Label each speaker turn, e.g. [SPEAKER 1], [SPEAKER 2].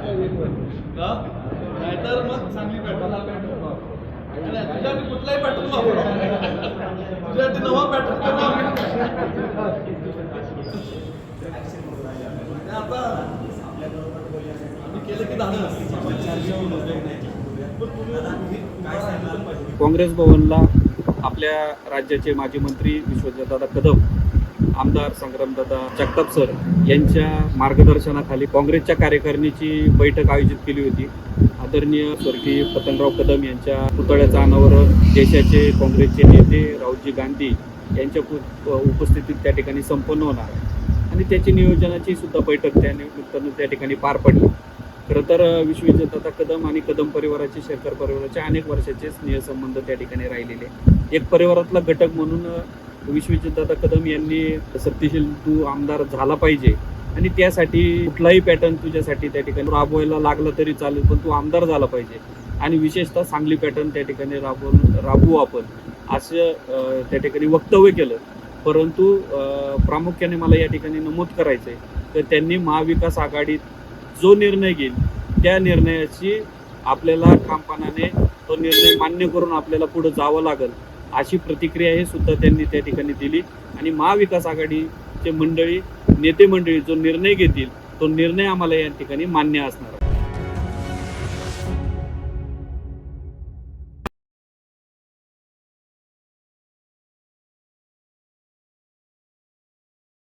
[SPEAKER 1] का? नाहीतर मग चांगली पॅटर्न तुझ्यासाठी कुठलाही पॅटर्न वापरू. तुझ्यासाठी नवा पॅटर्न आता आम्ही केलं की दहा
[SPEAKER 2] काँग्रेस भवनला आपल्या राज्याचे माजी मंत्री विश्वजितदादा कदम आमदार संग्रामदादा जगताप सर यांच्या मार्गदर्शनाखाली काँग्रेसच्या कार्यकारिणीची बैठक आयोजित केली होती. आदरणीय स्वर्गीय पतनराव कदम यांच्या पुतळ्याचं अनावरण देशाचे काँग्रेसचे नेते राहुलजी गांधी यांच्या उपस्थितीत त्या ठिकाणी संपन्न होणार. आहे आणि त्याची नियोजनाची सुद्धा बैठक त्या निमित्तानं त्या ठिकाणी पार पडली. खरं तर विश्वविजेता कदम आणि कदम परिवाराचे शेरकर परिवाराचे अनेक वर्षाचे स्नेहसंबंध त्या ठिकाणी राहिलेले. एक परिवारातला घटक म्हणून विश्वजितदादा कदम यांनी सत्यशील तू आमदार झाला पाहिजे. आणि त्यासाठी कुठलाही पॅटर्न तुझ्यासाठी त्या ठिकाणी राबवायला लागला तरी चालेल पण तू आमदार झाला पाहिजे. आणि विशेषतः सांगली पॅटर्न त्या ठिकाणी राबवून राबवू आपण असं त्या ठिकाणी वक्तव्य केलं. परंतु प्रामुख्याने मला या ठिकाणी नमूद करायचं आहे तर त्यांनी महाविकास आघाडीत जो निर्णय घेईल त्या निर्णयाची आपल्याला ठामपणाने तो निर्णय मान्य करून आपल्याला पुढे जावं लागेल. अशी प्रतिक्रिया हे सुद्धा त्यांनी त्या ठिकाणी दिली. आणि महाविकास आघाडीचे मंडळी नेते मंडळी जो निर्णय घेतील तो निर्णय आम्हाला या ठिकाणी मान्य असणार आहे.